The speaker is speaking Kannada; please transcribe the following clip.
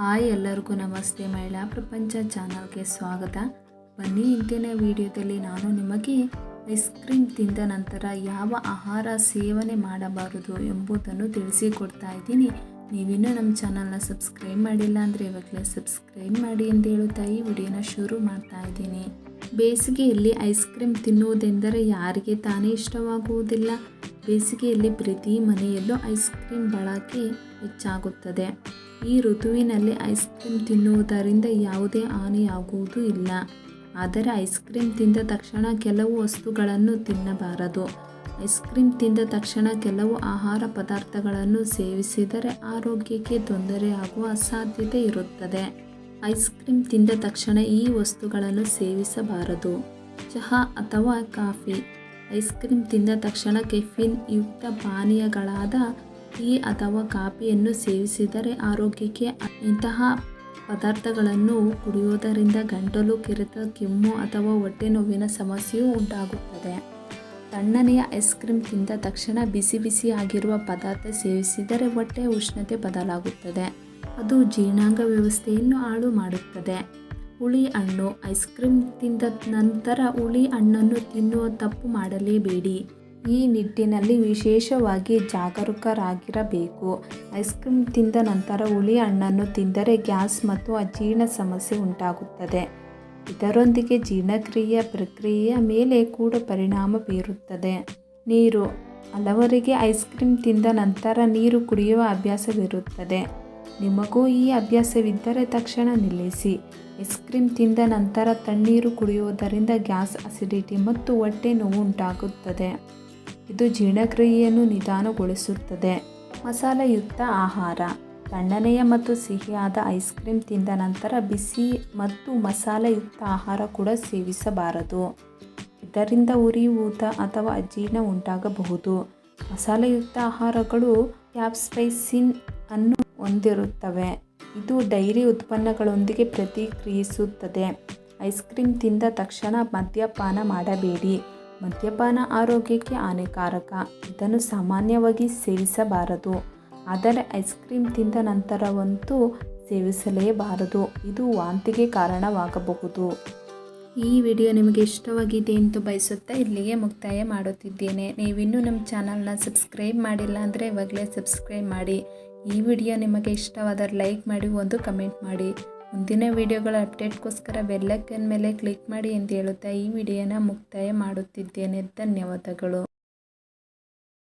ಹಾಯ್ ಎಲ್ಲರಿಗೂ ನಮಸ್ತೆ ಮಹಿಳಾ ಪ್ರಪಂಚ ಚಾನಲ್ಗೆ ಸ್ವಾಗತ. ಬನ್ನಿ ಇಂದಿನ ವಿಡಿಯೋದಲ್ಲಿ ನಾನು ನಿಮಗೆ ಐಸ್ ಕ್ರೀಮ್ ತಿಂದ ನಂತರ ಯಾವ ಆಹಾರ ಸೇವನೆ ಮಾಡಬಾರದು ಎಂಬುದನ್ನು ತಿಳಿಸಿಕೊಡ್ತಾ ಇದ್ದೀನಿ. ನೀವಿನ್ನೂ ನಮ್ಮ ಚಾನಲ್ನ ಸಬ್ಸ್ಕ್ರೈಬ್ ಮಾಡಿಲ್ಲ ಅಂದರೆ ಇವಾಗಲೇ ಸಬ್ಸ್ಕ್ರೈಬ್ ಮಾಡಿ ಅಂತ ಹೇಳುತ್ತಾ ಈ ವಿಡಿಯೋನ ಶುರು ಮಾಡ್ತಾ ಇದ್ದೀನಿ. ಬೇಸಿಗೆಯಲ್ಲಿ ಐಸ್ ಕ್ರೀಮ್ ತಿನ್ನುವುದೆಂದರೆ ಯಾರಿಗೆ ತಾನೇ ಇಷ್ಟವಾಗುವುದಿಲ್ಲ. ಬೇಸಿಗೆಯಲ್ಲಿ ಪ್ರತಿ ಮನೆಯಲ್ಲೂ ಐಸ್ ಕ್ರೀಮ್ ಬಳಕೆ ಹೆಚ್ಚಾಗುತ್ತದೆ. ಈ ಋತುವಿನಲ್ಲಿ ಐಸ್ ಕ್ರೀಮ್ ತಿನ್ನುವುದರಿಂದ ಯಾವುದೇ ಹಾನಿಯಾಗುವುದು ಇಲ್ಲ. ಆದರೆ ಐಸ್ ಕ್ರೀಮ್ ತಿಂದ ತಕ್ಷಣ ಕೆಲವು ವಸ್ತುಗಳನ್ನು ತಿನ್ನಬಾರದು. ಐಸ್ ಕ್ರೀಮ್ ತಿಂದ ತಕ್ಷಣ ಕೆಲವು ಆಹಾರ ಪದಾರ್ಥಗಳನ್ನು ಸೇವಿಸಿದರೆ ಆರೋಗ್ಯಕ್ಕೆ ತೊಂದರೆಯಾಗುವ ಸಾಧ್ಯತೆ ಇರುತ್ತದೆ. ಐಸ್ ಕ್ರೀಮ್ ತಿಂದ ತಕ್ಷಣ ಈ ವಸ್ತುಗಳನ್ನು ಸೇವಿಸಬಾರದು. ಚಹಾ ಅಥವಾ ಕಾಫಿ. ಐಸ್ ಕ್ರೀಮ್ ತಿಂದ ತಕ್ಷಣ ಕೆಫಿನ್ ಯುಕ್ತ ಪಾನೀಯಗಳಾದ ಟೀ ಅಥವಾ ಕಾಫಿಯನ್ನು ಸೇವಿಸಿದರೆ ಆರೋಗ್ಯಕ್ಕೆ ಇಂತಹ ಪದಾರ್ಥಗಳನ್ನು ಕುಡಿಯುವುದರಿಂದ ಗಂಟಲು, ಕೆರೆತ, ಕೆಮ್ಮು ಅಥವಾ ಹೊಟ್ಟೆ ನೋವಿನ ಸಮಸ್ಯೆಯೂ ಉಂಟಾಗುತ್ತದೆ. ತಣ್ಣನೆಯ ಐಸ್ ಕ್ರೀಮ್ ತಿಂದ ತಕ್ಷಣ ಬಿಸಿ ಬಿಸಿ ಆಗಿರುವ ಪದಾರ್ಥ ಸೇವಿಸಿದರೆ ಹೊಟ್ಟೆ ಉಷ್ಣತೆ ಬದಲಾಗುತ್ತದೆ. ಅದು ಜೀರ್ಣಾಂಗ ವ್ಯವಸ್ಥೆಯನ್ನು ಹಾಳು ಮಾಡುತ್ತದೆ. ಹುಳಿ ಹಣ್ಣು, ಐಸ್ ಕ್ರೀಮ್ ತಿಂದ ನಂತರ ಹುಳಿ ಹಣ್ಣನ್ನು ತಿನ್ನುವ ತಪ್ಪು ಮಾಡಲೇಬೇಡಿ. ಈ ನಿಟ್ಟಿನಲ್ಲಿ ವಿಶೇಷವಾಗಿ ಜಾಗರೂಕರಾಗಿರಬೇಕು. ಐಸ್ ಕ್ರೀಮ್ ತಿಂದ ನಂತರ ಹುಳಿ ಹಣ್ಣನ್ನು ತಿಂದರೆ ಗ್ಯಾಸ್ ಮತ್ತು ಅಜೀರ್ಣ ಸಮಸ್ಯೆ ಉಂಟಾಗುತ್ತದೆ. ಇದರೊಂದಿಗೆ ಜೀರ್ಣಕ್ರಿಯೆ ಪ್ರಕ್ರಿಯೆಯ ಮೇಲೆ ಕೂಡ ಪರಿಣಾಮ ಬೀರುತ್ತದೆ. ನೀರು. ಹಲವರಿಗೆ ಐಸ್ ಕ್ರೀಮ್ ತಿಂದ ನಂತರ ನೀರು ಕುಡಿಯುವ ಅಭ್ಯಾಸವಿರುತ್ತದೆ. ನಿಮಗೂ ಈ ಅಭ್ಯಾಸವಿದ್ದರೆ ತಕ್ಷಣ ನಿಲ್ಲಿಸಿ. ಐಸ್ ಕ್ರೀಮ್ ತಿಂದ ನಂತರ ತಣ್ಣೀರು ಕುಡಿಯುವುದರಿಂದ ಗ್ಯಾಸ್ ಅಸಿಡಿಟಿ ಮತ್ತು ಹೊಟ್ಟೆ ನೋವು ಉಂಟಾಗುತ್ತದೆ. ಇದು ಜೀರ್ಣಕ್ರಿಯೆಯನ್ನು ನಿಧಾನಗೊಳಿಸುತ್ತದೆ. ಮಸಾಲೆಯುಕ್ತ ಆಹಾರ. ತಣ್ಣನೆಯ ಮತ್ತು ಸಿಹಿಯಾದ ಐಸ್ ಕ್ರೀಮ್ ತಿಂದ ನಂತರ ಬಿಸಿ ಮತ್ತು ಮಸಾಲೆಯುಕ್ತ ಆಹಾರ ಕೂಡ ಸೇವಿಸಬಾರದು. ಇದರಿಂದ ಉರಿಯೂತ ಅಥವಾ ಅಜೀರ್ಣ ಉಂಟಾಗಬಹುದು. ಮಸಾಲೆಯುಕ್ತ ಆಹಾರಗಳು ಕ್ಯಾಪ್ಸ್ಪೈಸಿನ್ ಅನ್ನು ಹೊಂದಿರುತ್ತವೆ. ಇದು ಡೈರಿ ಉತ್ಪನ್ನಗಳೊಂದಿಗೆ ಪ್ರತಿಕ್ರಿಯಿಸುತ್ತದೆ. ಐಸ್ ಕ್ರೀಮ್ ತಿಂದ ತಕ್ಷಣ ಮದ್ಯಪಾನ ಮಾಡಬೇಡಿ. ಮದ್ಯಪಾನ ಆರೋಗ್ಯಕ್ಕೆ ಹಾನಿಕಾರಕ. ಇದನ್ನು ಸಾಮಾನ್ಯವಾಗಿ ಸೇವಿಸಬಾರದು. ಆದರೆ ಐಸ್ ಕ್ರೀಮ್ ತಿಂದ ನಂತರವಂತೂ ಸೇವಿಸಲೇಬಾರದು. ಇದು ವಾಂತಿಗೆ ಕಾರಣವಾಗಬಹುದು. ಈ ವಿಡಿಯೋ ನಿಮಗೆ ಇಷ್ಟವಾಗಿದೆ ಎಂದು ಬಯಸುತ್ತಾ ಇಲ್ಲಿಗೆ ಮುಕ್ತಾಯ ಮಾಡುತ್ತಿದ್ದೇನೆ. ನೀವಿನ್ನೂ ನಮ್ಮ ಚಾನಲ್ನ ಸಬ್ಸ್ಕ್ರೈಬ್ ಮಾಡಿಲ್ಲ ಅಂದರೆ ಇವಾಗಲೇ ಸಬ್ಸ್ಕ್ರೈಬ್ ಮಾಡಿ. ಈ ವಿಡಿಯೋ ನಿಮಗೆ ಇಷ್ಟವಾದರೆ ಲೈಕ್ ಮಾಡಿ, ಒಂದು ಕಮೆಂಟ್ ಮಾಡಿ. ಮುಂದಿನ ವಿಡಿಯೋಗಳ ಅಪ್ಡೇಟ್ಗೋಸ್ಕರ ಬೆಲ್ಲಕ್ಕನ್ ಮೇಲೆ ಕ್ಲಿಕ್ ಮಾಡಿ ಎಂದು ಹೇಳುತ್ತಾ ಈ ವಿಡಿಯೋನ ಮುಕ್ತಾಯ ಮಾಡುತ್ತಿದ್ದೇನೆ. ಧನ್ಯವಾದಗಳು.